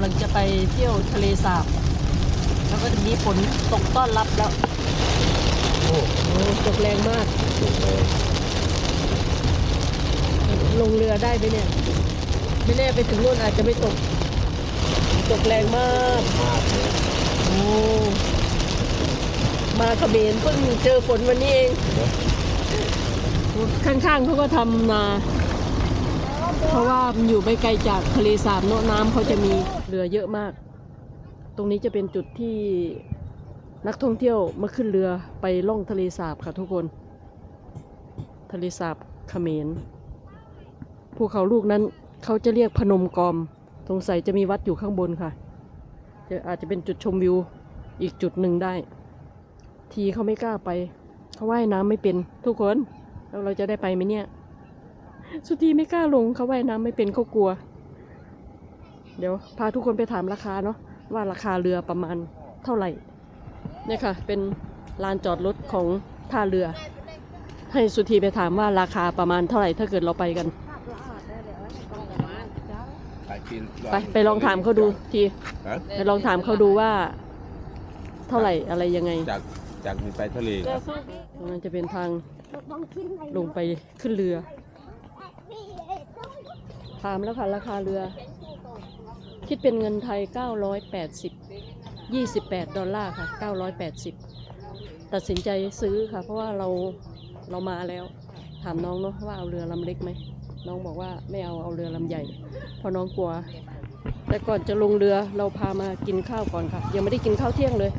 ำลังจะไปเที่ยวทะเลสาบ แล้วก็จะมีฝนตกต้อนรับแล้ว โอ้โอ้ตกแรงมาก ตกเลยลงเรือได้ไหมเนี่ย ไม่แน่ไปถึงนู่นอาจจะไม่ตก ตกแรงมาก มากเลยโอ้มาเขมรเพิ่งเจอฝนวันนี้เองเนข้างๆเขาก็ทำนา เพราะว่ามันอยู่ไม่ไกลจากทะเลสาบเนอะน้ำเขาจะมี เรือเยอะมาก ตรงนี้จะเป็นจุดที่นักท่องเที่ยวมาขึ้นเรือไปล่องทะเลสาบค่ะทุกคน ทะเลสาบเขมรภูเขาลูกนั้นเขาจะเรียกพนมกอม สงสัยจะมีวัดอยู่ข้างบนค่ะ จะอาจจะเป็นจุดชมวิวอีกจุดหนึ่งได้ ทีเขาไม่กล้าไปเขาว่ายน้ำไม่เป็นทุกคน แล้วเราจะได้ไปไหมเนี่ย สุธีไม่กล้าลงเขาว่ายน้ำไม่เป็นเขากลัว เดี๋ยวพาทุกคนไปถามราคาเนาะว่าราคาเรือประมาณเท่าไหร่เนี่ยค่ะ เป็นลานจอดรถของท่าเรือ ให้สุธีไปถามว่าราคาประมาณเท่าไหร่ถ้าเกิดเราไปกัน ไปกินไปไปลองถามเขาดูทีฮะไปลองถามเขาดูว่า เท่าไหร่อะไรยังไง จากจากนี้ไปทะเลครับตรงนั้นจะเป็นทางลงไปขึ้นเรือ ถามแล้วค่ะราคาเรือ คิดเป็นเงินไทย 980 28 ดอลลาร์ค่ะ 980 ตัดสินใจซื้อค่ะ เพราะว่าเราเรามาแล้ว ถามน้องเนาะว่าเอาเรือลำเล็กไหม น้องบอกว่าไม่เอาเอาเรือลำใหญ่ เพราะน้องกลัว แต่ก่อนจะลงเรือเราพามากินข้าวก่อนค่ะ ยังไม่ได้กินข้าวเที่ยงเลย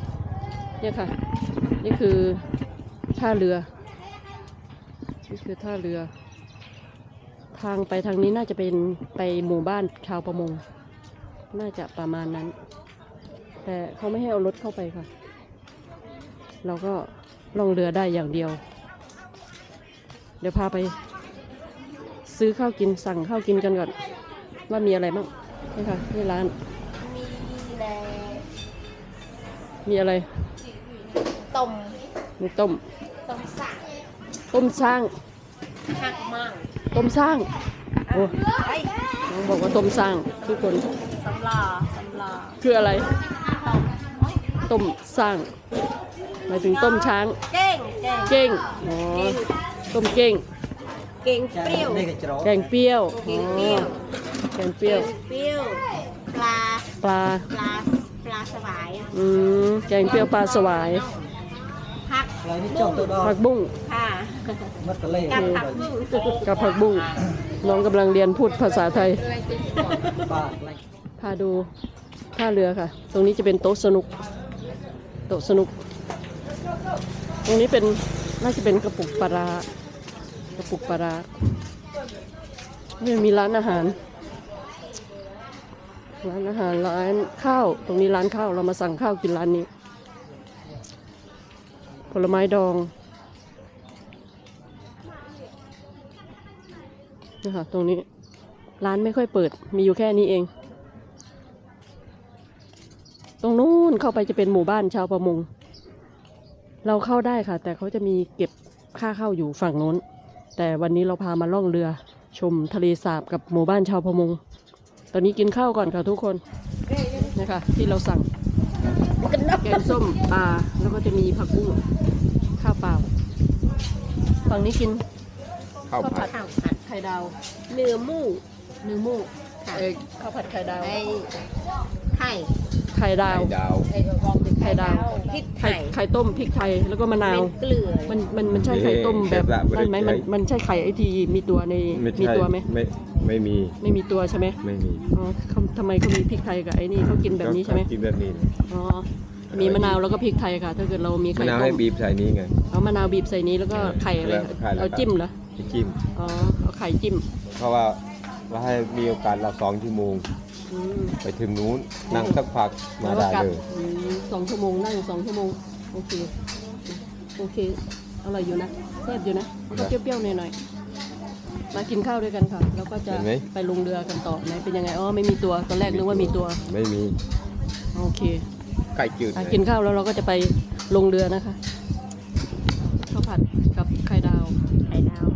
เนี่ยค่ะ นี่คือท่าเรือ นี่คือท่าเรือ ทางไปทางนี้น่าจะเป็นไปหมู่บ้านชาวประมง น่าจะประมาณนั้น แต่เขาไม่ให้เอารถเข้าไปค่ะ เราก็ล่องเรือได้อย่างเดียว เดี๋ยวพาไป ซื้อข้าวกินสั่งข้าวกินกันก่อน ว่ามีอะไรบ้างนี่ค่ะนี่ร้าน มีแลมีอะไร ต้มมีต้ม ต้มสักต้มสร้างหักมั่งต้มสร้างโอ้ไอ้น้องบอกว่าต้มสร้างทุกคน สำลาสำลาคืออะไรต้มสร้างหมายถึงต้มช้าง เก้งเก้งเก้งอ๋อต้มเก้งเก้งเปรี้ยว แกงเปรี้ยวแกอ๋งเปรี้ยวอแกงเปรี้ยว เปรี้ยวปลาปลาปลาปลาสวาย อืมแกงเปรี้ยวปลาสวายผักอะไรนี่จบตัวดอกผักบุ้งค่ะมัดตะเล่กับผักบุ้งกับผักบุ้งน้องกำลังเรียนพูดภาษาไทยบาทอะไร พาดูท่าเรือค่ะ ตรงนี้จะเป็นโต๊ะสนุก โต๊ะสนุก ตรงนี้เป็นน่าจะเป็นกระปุกปลารากระปุกปลารานี่มีร้านอาหาร ร้านอาหารร้านข้าว ตรงนี้ร้านข้าวเรามาสั่งข้าวกินร้านนี้ ผลไม้ดองนะคะตรงนี้ร้านไม่ค่อยเปิดมีอยู่แค่นี้เอง ตรงนู้นเข้าไปจะเป็นหมู่บ้านชาวประมง เราเข้าได้ค่ะ แต่เขาจะมีเก็บค่าเข้าอยู่ฝั่งโน้น แต่วันนี้เราพามาล่องเรือ ชมทะเลสาบกับหมู่บ้านชาวประมง ตอนนี้กินข้าวก่อนค่ะทุกคนนะคะที่เราสั่งแกงส้มปลาแล้วก็จะมีผักบุ้งข้าวเปล่าฝั่งนี้กินข้าวข้าวผัผัดดไข่ดาวเนื้อหมูเนื้อหมูค่ะเอ้ยข้าวผัดไข่ดาว ไอ้ไข่ไข่ดาวไข่ดาวไอ้กองเป็นไข่ดาว พริกไข่ไข่ไข่ต้มพริกไทยแล้วก็มะนาว เป็นเกลือมันมันมันใช่ไข่ต้มแบบนั่นไหมมันมันใช่ไข่ไอทีมีตัวในไม่มีใช่ตัวไหมไม่ไม่มีไม่มีตัวใช่ไหมไม่มีอ๋อเขาทำไมเขามีพริกไทยกับไอ้นี่เขากินแบบนี้ใช่ไหมกินแบบนี้อ๋อมีมะนาวแล้วก็พริกไทยค่ะ ถ้าเกิดเรามีมะไข่นาวต้ให้มบีบใส่นี้ไง เอามะนาวบีบใส่นี้แล้วก็ไข่อะไรแล้วไข่แล้วก็เอาจิ้มเหรอให้จิ้มอ๋อเอาไข่จิ้มเพราะว่าเราให้มีโอกาสเราสองชั่วโมง อืมไปถึงนู้นนั่งสักพักมาแล้วก็ได้กลับเลยอืมสองชั่วโมงนั่งสองชั่วโมง โอเค โอเค อร่อยอยู่นะแซ่บอยู่นะก็เปรี้ยวๆหน่อยๆ มากินข้าวด้วยกันค่ะ แล้วก็จะเห็นไหมไปลงเรือกันต่อไหนเป็นยังไง อ๋อ ไม่มีตัว ตอนแรกนึกว่ามีตัว ไม่มีโอเคไก่จืดอะกินข้าวแล้วเราก็จะไปลงเรือนะคะข้าวผัดกับไข่ดาว ไข่ดาว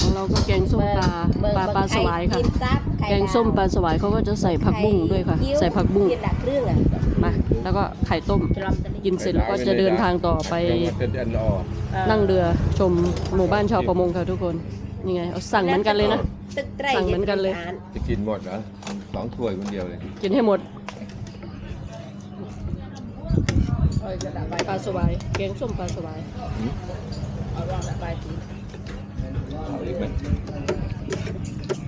ของเราก็แกงส้มปลาปลาปลาสวายค่ะกินซับ แกงส้มปลาสวายเขาก็จะใส่ผักบุ้งด้วยค่ะ ใส่ผักบุ้งเรียนดักเครื่องอะมาแล้วก็ไข่ต้มจะลำตะลิกินเสร็จแล้วก็จะเดินทางต่อไปจังหวัดเด็ดอ่อนนั่งเรือชมหมู่บ้านชาวประมงค่ะทุกคนนี่ไงเอาสั่งเหมือนกันเลยนะตึกไตรสั่งเหมือนกันเลย จะกินหมดเหรอสองถ้วยคนเดียวเลย กินให้หมดปลาสวายแกงส้มปลาสวายเอาอีกไหมตึกบักฟูจะจะเอามา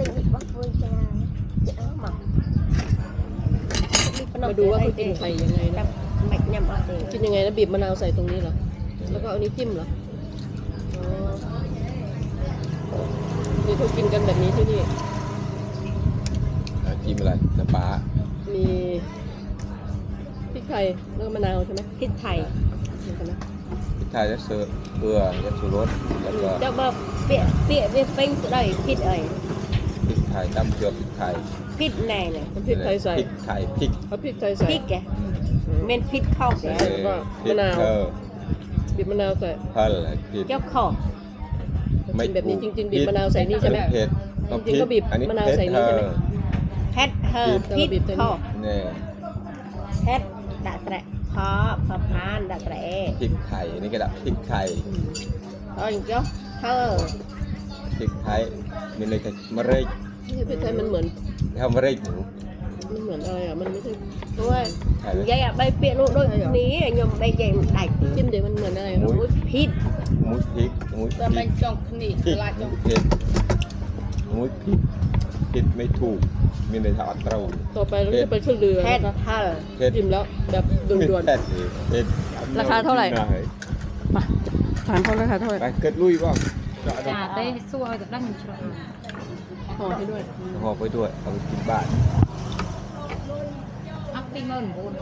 มาดูว่าเขากินไข่ยังไงนะแม็กยำเอาเองกินยังไงนะบีบมะนาวใส่ตรงนี้เหรอ แล้วก็เอานี้วจิ้มเหรออ๋อนี่เขากินกันแบบนี้ที่นี่อะจิ้มอะไรน้ำปลา มีพริกไทยแล้วก็มะนาวใช่ไหมพริกไทยนี่กันนะพริกไทยและเสือเกลือและชูรสแล้วก็จะมาเปียเปียเปียเป็นได้พริกเอ้ย พริกไทยตั้มเกลือพริกไทยพริกแน่เลยน้ำพริกไทยใส่พริกไทยพริกเอาพริกไทยใส่พริกแกเมนพริกเข้าแกเออก็พริกมะนาว เออบีบมะนาวใส่เพิ่ลอะไรพริกเจ้าข้อกินแบบนี้จริงๆบีบมะนาวใส่นี่ใช่ไหมเผ็ดจริงๆก็บีบอันนี้มะนาวใส่นี่ใช่ไหมแพทเฮอร์พริกเข้าเนี่ยแพทดะแตะคอพอพานดะแตะพริกไทยอันนี่ก็ได้พริกไทยเอ้ยเจ้าเฮอร์ พริกไทยมีเลยแต่มะเร็งนี่พริกไทยมันเหมือนทำมะเร็งหมูมันเหมือนอะไรอะมันไม่ใช่ด้วยไทยไหมยายอะใบเปียกลูกด้วยนี้ยมใบใหญ่ได้จิ้มเดี๋ยวมันเหมือนอะไรหมูมุ้ยพิษหมูพริกหมูพริกจองนี่พริกหมูเผ็ดหมูพริกผิดไม่ถูกมีในทางอัตราต่อไปเราจะไปขึ้นเรือแพทนะคะเฮอร์เผ็ดจิ้มแล้วแบบด่วนเผ็ดเลยเผ็ดราคาเท่าไหร่ด้ๆมาถามเขาราคาเท่าไหร่ไปเกิดลุยบ้าง จ้าได้เอาจากด้านหนึ่งชห่อไปด้วยห่อไปด้วยเอาไปกินบ้านอัพปิ้งเงินโอน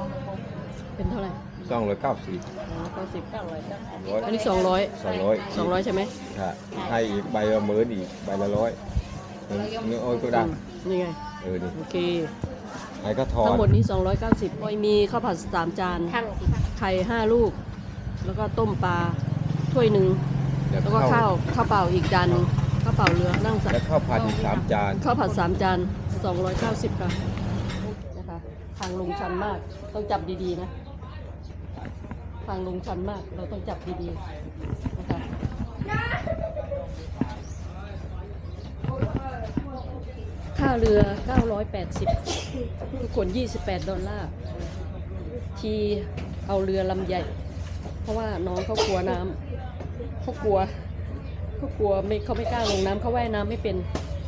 เป็นเท่าไหร่สองร้อยเก้าสิบเก้าสิบเก้าร้อยเก้าสิบอันนี้สองร้อยสองร้อยสองร้อยใช่ไหมใช่ให้อีกใบละเมื่นอีกใบละร้อยเนื้อโอ้ยก็ได้นี่ไงเออดีโอเคไข่ข้าทอนทั้งหมดนี้สองร้อยเก้าสิบใยมีข้าวผัดสามจานไข่ห้าลูก แล้วก็ต้มปลาถ้วยหนึ่ง แล้วก็ข้าวข้าวเปล่าอีกจานหนึ่งข้าวเปล่าเรือนั่งใส่แล้วข้าวผัดอีกสามจาน ข้าวผัดสามจาน290ค่ะนะคะทางลงชันมากต้องจับดีๆนะ ทางลงชันมากเราต้องจับดีๆนะคะค่าเรือ 980ทุกคน28 ดอลลาร์ ทีเอาเรือลำใหญ่ เพราะว่าน้องเขากลัวน้ำ เขากลัวเขากลัวไม่เขาไม่กล้าลงน้ำเขาว่ายน้ำไม่เป็น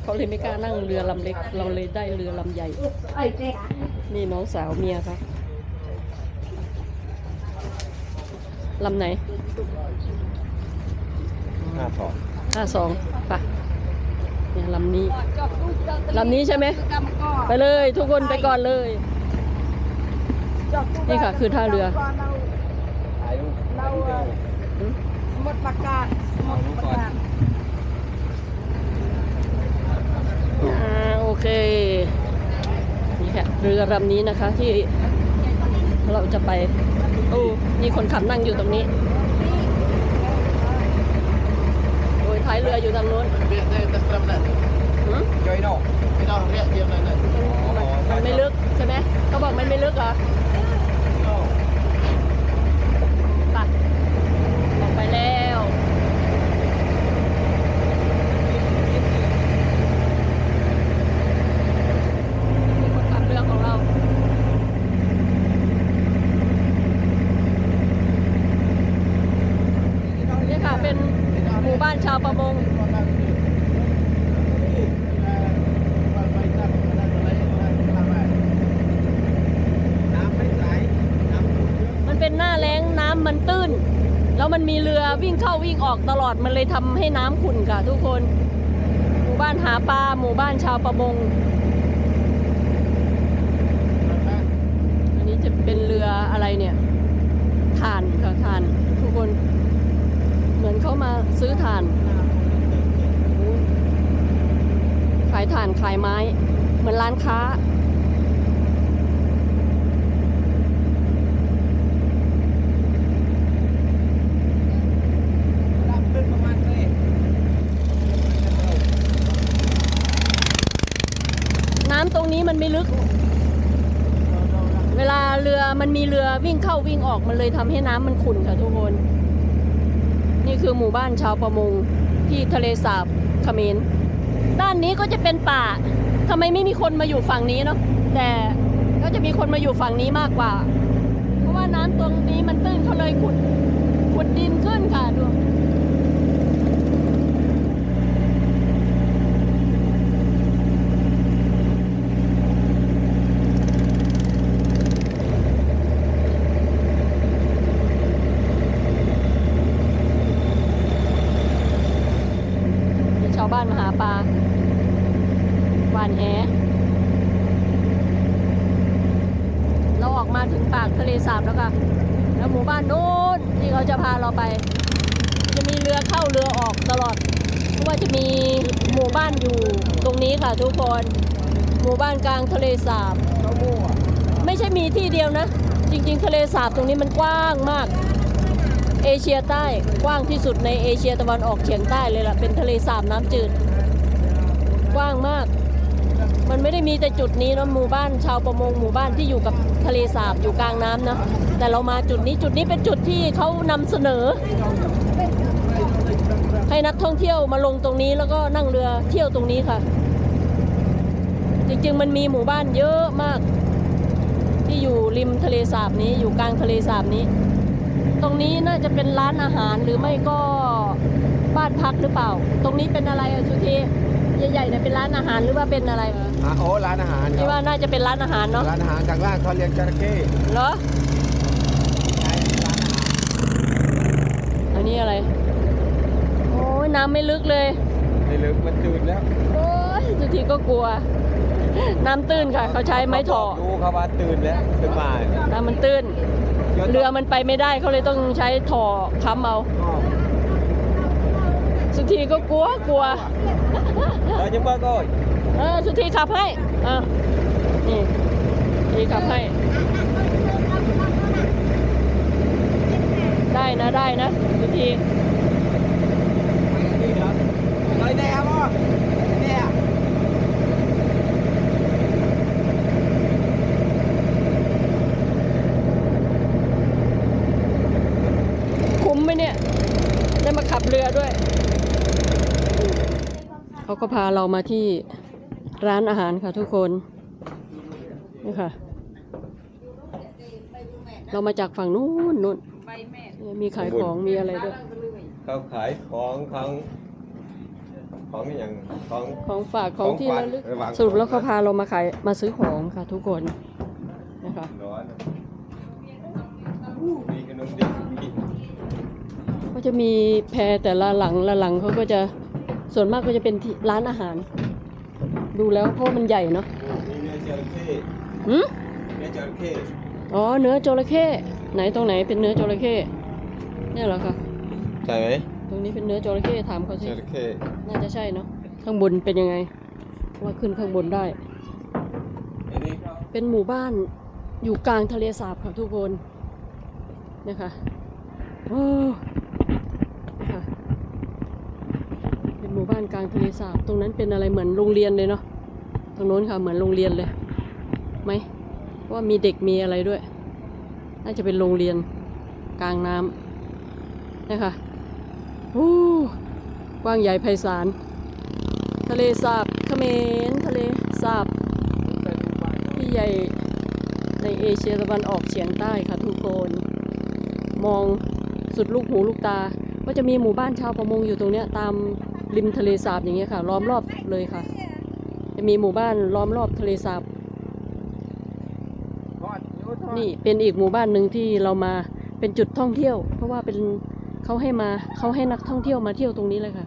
เขาเลยไม่กล้านั่งเรือลำเล็ก เราเลยได้เรือลำใหญ่ไอ้เจ๊นี่น้องสาวเมียครับลำไหนห้าทอนห้าสองปะเนี่ยลำนี้ลำนี้ใช่ไหมไปเลย ทุกคนไปก่อนเลย นี่ค่ะ คือท่าเรือ ถ่ายรูปถ่ายรูปเร็วสมุดประกาศสมุดประกาศอ่าโอเค นี่ค่ะเรือลำนี้นะคะที่เราจะไปโอ้นี่คนขับนั่งอยู่ตรงนี้โอ้ยท้ายเรืออยู่ทางโน้นหืมจอยนอกมันไม่ลึกใช่ไหมเขาบอกมันไม่ลึกเหรอไปออกไปแล้วนี่คนขับเรือของเรา นี่ค่ะ เป็นหมู่บ้านชาวประมง น้ำไม่ใสน้ำ มันเป็นหน้าแล้งน้ำมันตื้น แล้วมันมี เข้าวิ่งออกตลอดมันเลยทำให้น้ำขุ่นค่ะทุกคนหมู่บ้านหาปลาหมู่บ้านชาวประมงอันนี้จะเป็นเรืออะไรเนี่ยถ่านค่ะถ่านทุกคน เหมือนเขามาซื้อถ่านขายถ่านขายไม้ เหมือนร้านค้า รับขึ้นประมาณนี้ รง นี้มันไม่ลึก เวลาเรือมันมีเรือวิ่งเข้าวิ่งออกมันเลยทำให้น้ำมันขุ่นค่ะทุกคน นี่คือหมู่บ้านชาวประมงที่ทะเลสาบเขมรด้านนี้ก็จะเป็นป่าทำไมไม่มีคนมาอยู่ฝั่งนี้เนาะแต่ก็จะมีคนมาอยู่ฝั่งนี้มากกว่า เพราะว่าน้ำตรงนี้มันตื้นเขาเลยขุดขุดดินขึ้นค่ะดูาวบ้านมาหาปลาหวานแหเราออกมาถึงปากทะเลสาบแล้วค่ะ แล้วหมู่บ้านโน้นที่เขาจะพาเราไป จะมีเรือเข้าเรือออกตลอด เพราะว่าจะมีหมู่บ้านอยู่ตรงนี้ค่ะทุกคน หมู่บ้านกลางทะเลสาบ ไม่ใช่มีที่เดียวนะ จริง ๆ ทะเลสาบตรงนี้มันกว้างมาก เอเชียใต้กว้างที่สุดในเอเชียตะวันออกเฉียงใต้เลยล่ะ เป็นทะเลสาบน้ำจืด กว้างมาก มันไม่ได้มีแต่จุดนี้นะหมู่บ้านชาวประมงหมู่บ้านที่อยู่กับทะเลสาบอยู่กลางน้ำนะ แต่เรามาจุดนี้จุดนี้เป็นจุดที่เขานำเสนอ ให้นักท่องเที่ยวมาลงตรงนี้แล้วก็นั่งเรือเที่ยวตรงนี้ค่ะ จริงๆมันมีหมู่บ้านเยอะมาก ที่อยู่ริมทะเลสาบนี้อยู่กลางทะเลสาบนี้ ตรงนี้น่าจะเป็นร้านอาหารหรือไม่ก็บ้านพักหรือเปล่า ตรงนี้เป็นอะไรอะสุธีใหญ่ๆเนี่ยเป็นร้านอาหารหรือว่าเป็นอะไรอะโอ้ร้านอาหารคที่รับว่าน่าจะเป็นร้านอาหารเนาะร้านอาหารกลางล่างเขาเรียกจระเข้เหรออันนี้อะไร โอ้ยน้ำไม่ลึกเลยไม่ลึกมันจืดแล้วโอ้ยสุธีก็กลัว น้ำตื้นค่ะ เขาใช้ไม้ถอดูเขาว่าตื่นแล้วขึ้นมาน้ำมันตื้น เรือมันไปไม่ได้เขาเลยต้องใช้ถ่อค้ำเอาสุธีก็กลัวกลัวเราจะเปิดก่อนเออสุธีขับให้อะนี่สุธีขับให้ ได้นะได้นะสุธี เลยแน่บ่แน่ คุ้มไหมเนี่ย ได้มาขับเรือด้วย เขา ก็พาเรามาที่ร้านอาหารค่ะทุกคนนี่ค่ะ เรามาจากฝั่งนู้นนู้นมีขายของมีอะไรด้วยเขาขายของของของอย่างของของฝากของที่ของฝากระลึกระหว่างสรุปแล้วเขาพาเรามาขายมาซื้อของค่ะทุกคนนะคะร้อนมีขนมเด็กมีก็จะมีแพรแต่ละหลังละหลังเขาก็จะ ส่วนมากก็จะเป็นที่ร้านอาหาร ดูแล้วเพราะมันใหญ่เนาะมีเนื้อจระเข้หืมเนื้อจระเข้อ๋อเนื้อจระเข้ไหนตรงไหนเป็นเนื้อจระเข้เนี่ยเหรอคะใช่ไหมตรงนี้เป็นเนื้อจระเข้ถามเขาจสิระเข้น่าจะใช่เนาะข้างบนเป็นยังไง ว่าขึ้นข้างบนได้อันนี้ก็เป็นหมู่บ้านอยู่กลางทะเลสาบค่ะทุกคนนะคะโอ้นะคะเป็นหมู่ บ้านกลางทะเลสาบตรงนั้นเป็นอะไรเหมือนโรงเรียนเลยเนาะตรงโน้นค่ะเหมือนโรงเรียนเลยไหมว่ามีเด็กมีอะไรด้วย น่าจะเป็นโรงเรียนกลางน้ำนะคะโอ้กว้างใหญ่ไพศาลทะเลสาบเขมรทะเลสาบที่ใหญ่ในเอเชียตะวันออกเฉียงใต้ค่ะทุกคนมองสุดลูกหูลูกตา ก็จะมีหมู่บ้านชาวประมงอยู่ตรงเนี้ยตาม ริมทะเลสาบอย่างเงี้ยค่ะ ล้อมรอบเลยค่ะ จะมีหมู่บ้านล้อมรอบทะเลสาบ นี่เป็นอีกหมู่บ้านหนึ่งที่เรามาเป็นจุดท่องเที่ยว เพราะว่าเป็นเขาให้มาเขาให้นักท่องเที่ยวมาเที่ยวตรงนี้เลยค่ะ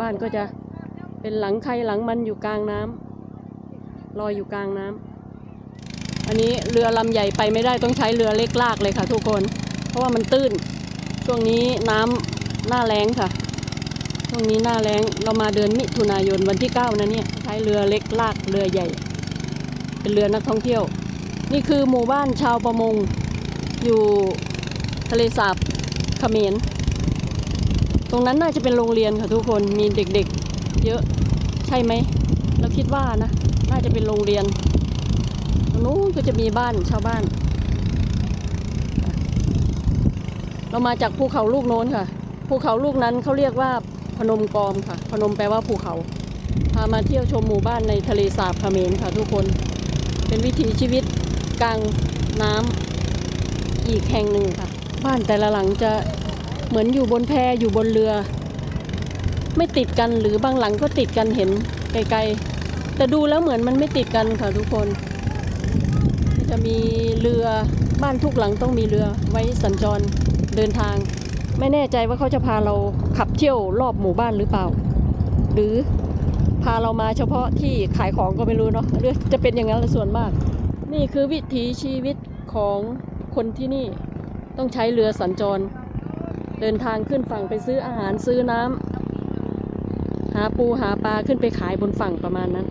บ้านก็จะเป็นหลังใครหลังมันอยู่กลางน้ำลอยอยู่กลางน้ำอันนี้เรือลำใหญ่ไปไม่ได้ต้องใช้เรือเล็กลากเลยค่ะ ทุกคน เพราะว่ามันตื้น ช่วงนี้น้ำ หน้าแล้งค่ะช่วงนี้หน้าแล้งเรามาเดือนมิถุนายนวันที่เก้านะเนี่ยใช้เรือเล็กลากเรือใหญ่ เป็นเรือนักท่องเที่ยว นี่คือหมู่บ้านชาวประมง อยู่ทะเลสาบเขมรตรงนั้นน่าจะเป็นโรงเรียนค่ะทุกคนมีเด็กๆ เยอะใช่ไหมเราคิดว่านะ น่าจะเป็นโรงเรียนตรงนู้นก็จะมีบ้านชาวบ้าน เรามาจากภูเขาลูกโน้นค่ะ ภูเขาลูกนั้นเขาเรียกว่าพนมกอมค่ะ พนมแปลว่าภูเขา พามาเที่ยวชมหมู่บ้านในทะเลสาบเขมรค่ะทุกคน เป็นวิถีชีวิตกลางน้ำอีกแห่งหนึ่งค่ะ บ้านแต่ละหลังจะเหมือนอยู่บนแพอยู่บนเรือ ไม่ติดกันหรือบางหลังก็ติดกันเห็นไกลๆ แต่ดูแล้วเหมือนมันไม่ติดกันค่ะทุกคน จะมีเรือบ้านทุกหลังต้องมีเรือไว้สัญจรเดินทาง ไม่แน่ใจว่าเขาจะพาเราขับเที่ยวรอบหมู่บ้านหรือเปล่า หรือพาเรามาเฉพาะที่ขายของก็ไม่รู้เนาะหรือจะเป็นอย่างนั้นส่วนมาก นี่คือวิถีชีวิตของคนที่นี่ต้องใช้เรือสัญจร เดินทางขึ้นฝั่งไปซื้ออาหารซื้อน้ำหาปูหาปลาขึ้นไปขายบนฝั่งประมาณนั้น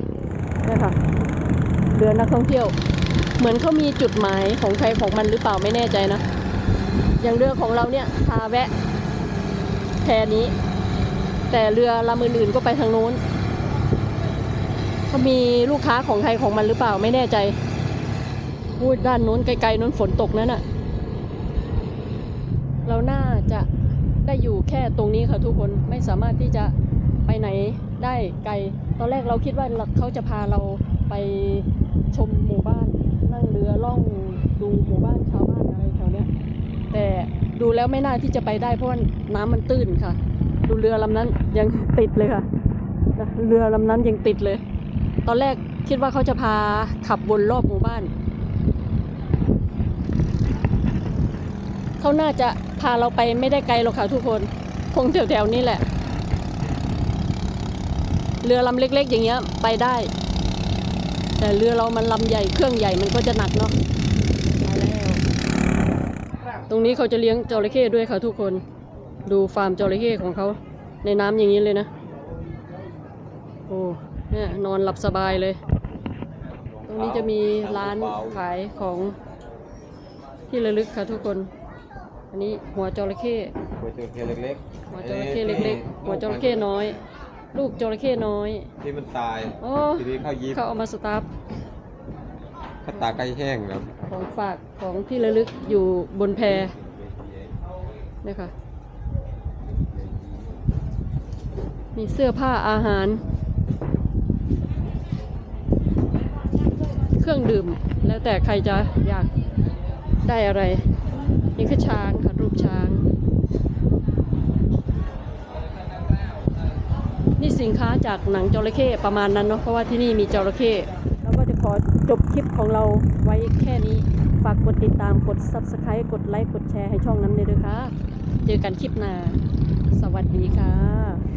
นี่ค่ะเรือนักท่องเที่ยว เหมือนเขามีจุดหมายของใครของมันหรือเปล่าไม่แน่ใจนะ อย่างเรือของเราเนี่ยพาแวะแพนี้ แต่เรือลำอื่นๆก็ไปทางโน้นเขามีลูกค้าของใครของมันหรือเปล่าไม่แน่ใจพูดด้านโน้นไกลๆโน้นฝนตกนั่นน่ะ เราน่าจะได้อยู่แค่ตรงนี้ค่ะทุกคนไม่สามารถที่จะไปไหนได้ไกล ตอนแรกเราคิดว่าเขาจะพาเราไปชมหมู่บ้าน นั่งเรือล่องดูหมู่บ้านชาวบ้านอะไรแถวเนี้ย แต่ ดูแล้วไม่น่าที่จะไปได้เพราะว่าน้ำมันตื้นค่ะ ดูเรือลำนั้นยังติดเลยค่ะ เรือลำนั้นยังติดเลย ตอนแรกคิดว่าเขาจะพาขับวนรอบหมู่บ้าน เขาน่าจะพาเราไปไม่ได้ไกลหรอกค่ะทุกคน คงแถวๆนี้แหละ เรือลำเล็ก ๆ อย่างเงี้ยไปได้ แต่เรือเรามันลำใหญ่เครื่องใหญ่มันก็จะหนักเนาะ ตรงนี้เขาจะเลี้ยงจระเข้ด้วยค่ะทุกคน ดูฟาร์มจระเข้ของเขาในน้ำอย่างนี้เลยนะ โอ้เนี่ยนอนหลับสบายเลย ตรงนี้จะมีร้านขายของที่ระลึกค่ะทุกคน อันนี้หัวจระเข้หัวจระเข้เล็กๆหัวจระเข้เล็กๆ หัวจระเข้น้อย ลูกจระเข้น้อย ที่มันตายโอ้ทีนี้เขายิบเขาเอามาสตาร์ฟเขาตาใกล้แห้งแล้วของฝาก ของที่ระลึกอยู่บนแพนี่ค่ะมีเสื้อผ้าอาหาร เครื่องดื่ม แล้วแต่ใครจะอยากได้อะไร นี่คือช้างค่ะรูปช้าง นี่สินค้าจากหนังจระเข้ประมาณนั้นเนาะเพราะว่าที่นี่มีจระเข้แล้วก็จะขอจบคลิปของเราไว้แค่นี้ ฝากกดติดตามกด subscribe กดไลค์กดแชร์ให้ช่องน้ำเนยด้วยค่ะ เจอกันคลิปหน้า สวัสดีค่ะ